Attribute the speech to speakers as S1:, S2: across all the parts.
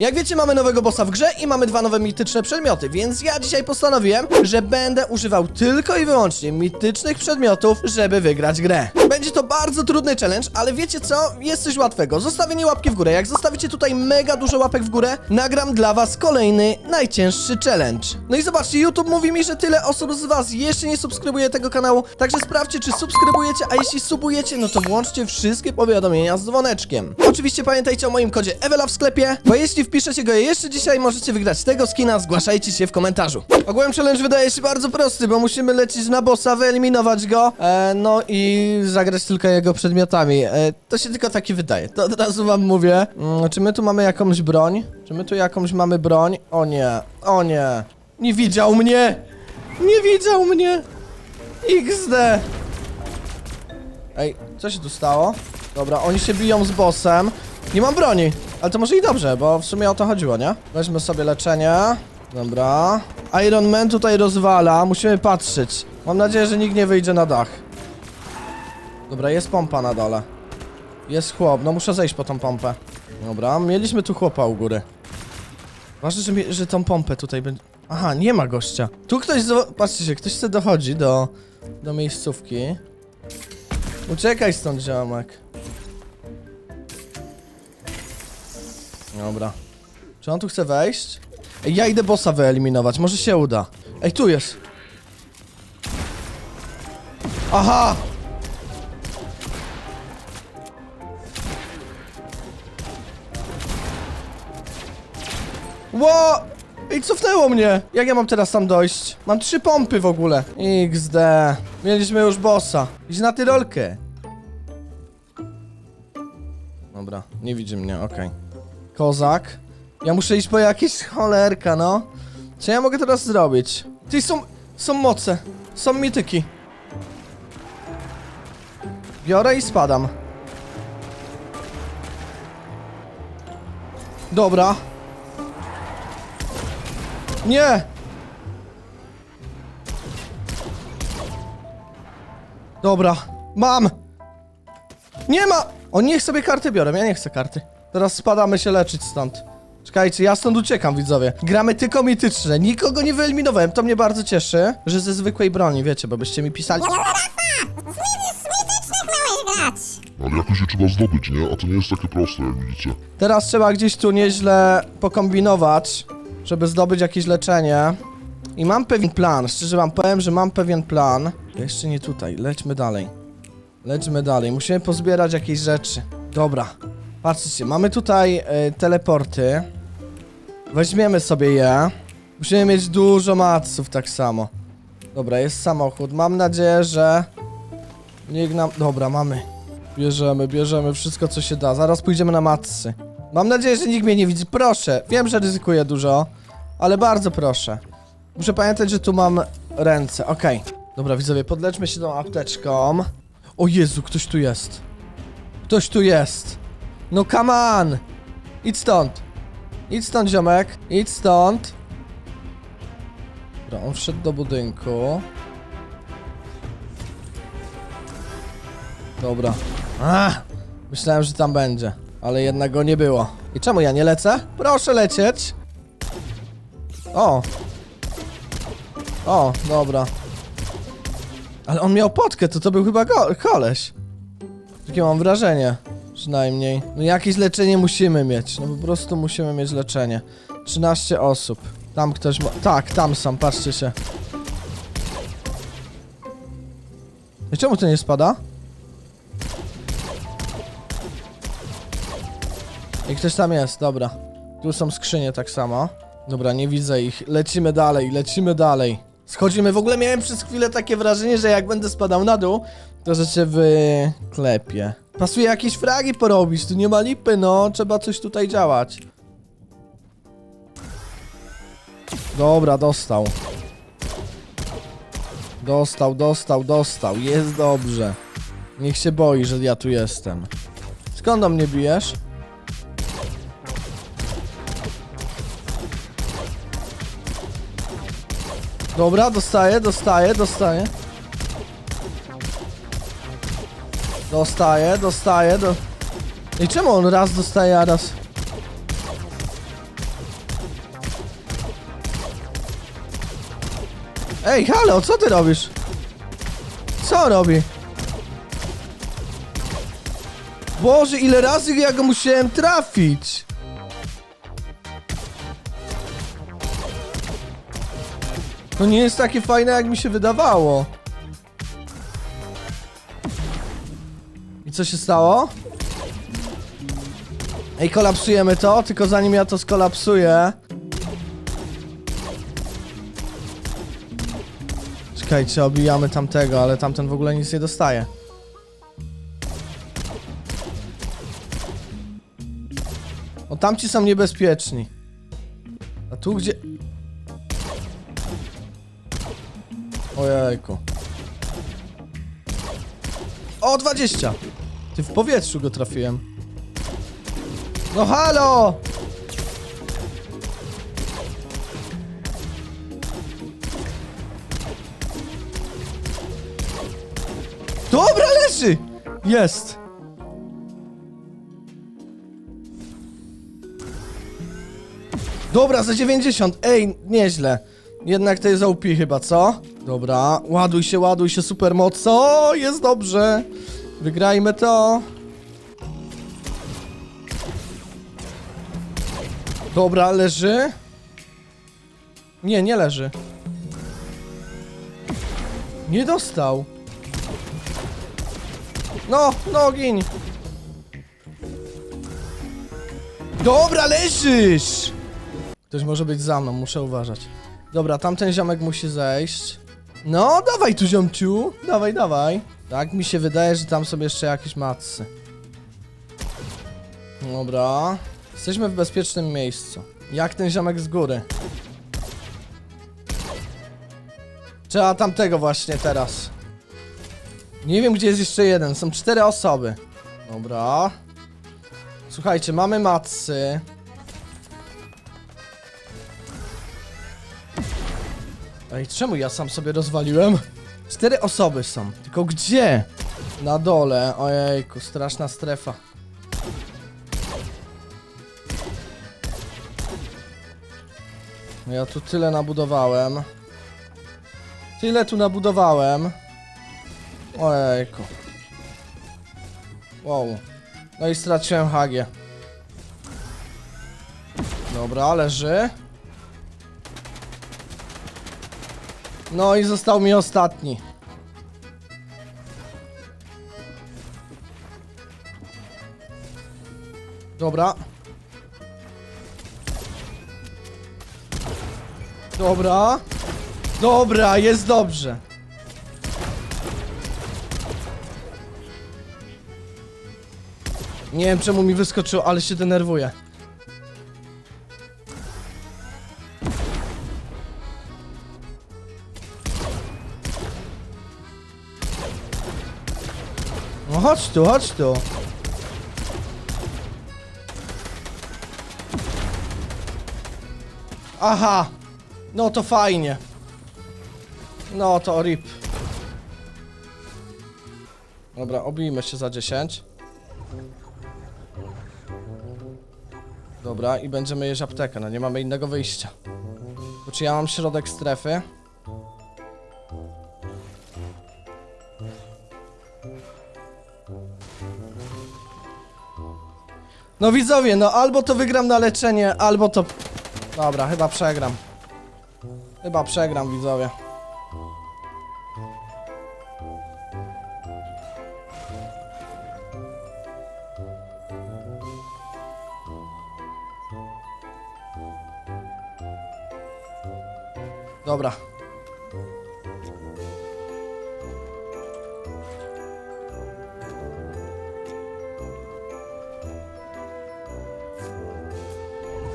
S1: Jak wiecie, mamy nowego bossa w grze i mamy dwa nowe mityczne przedmioty, więc ja dzisiaj postanowiłem, że będę używał tylko i wyłącznie mitycznych przedmiotów, żeby wygrać grę. Będzie to bardzo trudny challenge, ale wiecie co? Jest coś łatwego. Zostawienie łapki w górę. Jak zostawicie tutaj mega dużo łapek w górę, nagram dla was kolejny, najcięższy challenge. No i zobaczcie, YouTube mówi mi, że tyle osób z was jeszcze nie subskrybuje tego kanału, także sprawdźcie, czy subskrybujecie, a jeśli subujecie, no to włączcie wszystkie powiadomienia z dzwoneczkiem. Oczywiście pamiętajcie o moim kodzie Ewela w sklepie, bo jeśli wpiszecie go jeszcze dzisiaj, możecie wygrać tego skina, zgłaszajcie się w komentarzu. Ogółem challenge wydaje się bardzo prosty, bo musimy lecieć na bossa, wyeliminować go, e, no i zagrać tylko jego przedmiotami. E, to się tylko taki wydaje, to od razu wam mówię. Mm, czy my tu mamy jakąś broń? Czy my tu jakąś mamy broń? O nie, o nie. Nie widział mnie! Nie widział mnie! XD! Ej, co się tu stało? Dobra, oni się biją z bossem. Nie mam broni, ale to może i dobrze, bo w sumie o to chodziło, nie? Weźmy sobie leczenie. Dobra. Iron Man tutaj rozwala, musimy patrzeć. Mam nadzieję, że nikt nie wyjdzie na dach. Dobra, jest pompa na dole. Jest chłop, no muszę zejść po tą pompę. Dobra, mieliśmy tu chłopa u góry. Ważne, że, mi- że tą pompę tutaj będzie... Aha, nie ma gościa. Tu ktoś, patrzcie się, ktoś chce dochodzi do, do miejscówki. Uciekaj stąd, ziomek. Dobra. Czy on tu chce wejść? Ej, ja idę bossa wyeliminować, może się uda. Ej, tu jest. Aha! Ło! Ej, cofnęło mnie! Jak ja mam teraz tam dojść? Mam trzy pompy w ogóle. XD. Mieliśmy już bossa. Idź na tyrolkę. Dobra, nie widzi mnie, okej. Kozak. Ja muszę iść po jakieś cholerka, no. Co ja mogę teraz zrobić? Ty są... są moce. Są mityki. Biorę i spadam. Dobra. Nie! Dobra, mam! Nie ma! O, niech sobie karty biorę, ja nie chcę karty. Teraz spadamy się leczyć stąd. Czekajcie, ja stąd uciekam, widzowie. Gramy tylko mityczne, nikogo nie wyeliminowałem, to mnie bardzo cieszy, że ze zwykłej broni, wiecie, bo byście mi pisali...
S2: Ale jakoś je trzeba zdobyć, nie? A to nie jest takie proste, jak widzicie.
S1: Teraz trzeba gdzieś tu nieźle pokombinować, żeby zdobyć jakieś leczenie. I mam pewien plan, szczerze wam powiem, że mam pewien plan. Jeszcze nie tutaj, lećmy dalej. Lećmy dalej, musimy pozbierać jakieś rzeczy. Dobra, patrzcie, mamy tutaj e, teleporty. Weźmiemy sobie je. Musimy mieć dużo maców tak samo. Dobra, jest samochód. Mam nadzieję, że... Niech nam... Dobra, mamy. Bierzemy, bierzemy wszystko co się da. Zaraz pójdziemy na matsy. Mam nadzieję, że nikt mnie nie widzi. Proszę, wiem, że ryzykuję dużo, ale bardzo proszę. Muszę pamiętać, że tu mam ręce. Okej. Dobra, widzowie, podleczmy się tą apteczką. O Jezu, ktoś tu jest. Ktoś tu jest. No come on! Idź stąd. Idź stąd, ziomek. Idź stąd. Dobra, on wszedł do budynku. Dobra. Ach, myślałem, że tam będzie, ale jednak go nie było. I czemu ja nie lecę? Proszę lecieć. O. O, dobra. Ale on miał potkę, to to był chyba koleś. Takie mam wrażenie. Przynajmniej. No jakieś leczenie musimy mieć. No po prostu musimy mieć leczenie. 13 osób. Tam ktoś ma... Tak, tam są, patrzcie się. I czemu to nie spada? I ktoś tam jest, dobra. Tu są skrzynie tak samo. Dobra, nie widzę ich. Lecimy dalej, lecimy dalej. Schodzimy. W ogóle miałem przez chwilę takie wrażenie, że jak będę spadał na dół, to że cię wyklepię. Pasuje jakieś fragi porobić, tu nie ma lipy, no. Trzeba coś tutaj działać. Dobra, dostał. Dostał, dostał, dostał. Jest dobrze. Niech się boi, że ja tu jestem. Skąd do mnie bijesz? Dobra, dostaję, dostaję, dostaję. Dostaję, dostaję, do... I czemu on raz dostaje, a raz... Ej, halo, co ty robisz? Co robi? Boże, ile razy ja go musiałem trafić! To nie jest takie fajne, jak mi się wydawało. I co się stało? Ej, kolapsujemy to, tylko zanim ja to skolapsuję... Czekajcie, obijamy tamtego, ale tamten w ogóle nic nie dostaje. O, tamci są niebezpieczni. A tu gdzie... Ojejku. O, 20! Ty w powietrzu go trafiłem. No halo! Dobra, leży! Jest! Dobra, za 90. Ej, nieźle. Jednak to jest OP chyba, co? Dobra, ładuj się, ładuj się, super moc. O, jest dobrze. Wygrajmy to. Dobra, leży. Nie, nie leży. Nie dostał. No, no, gin. Dobra, leżysz! Ktoś może być za mną, muszę uważać. Dobra, tamten ziomek musi zejść. No, dawaj tu ziomciu. Dawaj, dawaj. Tak mi się wydaje, że tam są jeszcze jakieś matsy. Dobra. Jesteśmy w bezpiecznym miejscu. Jak ten ziomek z góry. Trzeba tamtego właśnie teraz. Nie wiem, gdzie jest jeszcze jeden. Są cztery osoby. Dobra. Słuchajcie, mamy matsy. Ej, czemu ja sam sobie rozwaliłem? Cztery osoby są. Tylko gdzie? Na dole. Ojejku, straszna strefa. Ja tu tyle nabudowałem. Tyle tu nabudowałem. Ojejku. Wow. No i straciłem hagię. Dobra, leży. No i został mi ostatni. Dobra. Dobra. Dobra, jest dobrze. Nie wiem czemu mi wyskoczyło, ale się denerwuję. Chodź tu, chodź tu. Aha. No to fajnie. No to rip. Dobra, obijmy się za 10. Dobra, i będziemy jeść aptekę, no nie mamy innego wyjścia. Bo czy ja mam środek strefy? No widzowie, no albo to wygram na leczenie, albo to... Dobra, chyba przegram. Chyba przegram, widzowie. Dobra.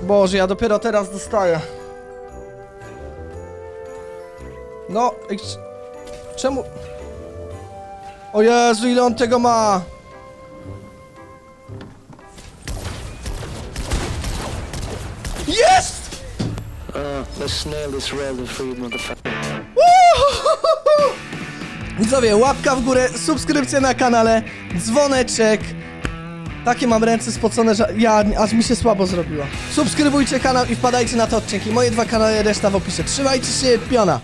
S1: Boże, ja dopiero teraz dostaję. No, ej, c- czemu? O Jezu, ile on tego ma? Jest!
S3: Uh, let's nail this
S1: Widzowie, łapka w górę, subskrypcja na kanale, dzwoneczek. Takie mam ręce spocone, że ja aż mi się słabo zrobiło. Subskrybujcie kanał i wpadajcie na te odcinki. Moje dwa kanały, reszta w opisie. Trzymajcie się, piona!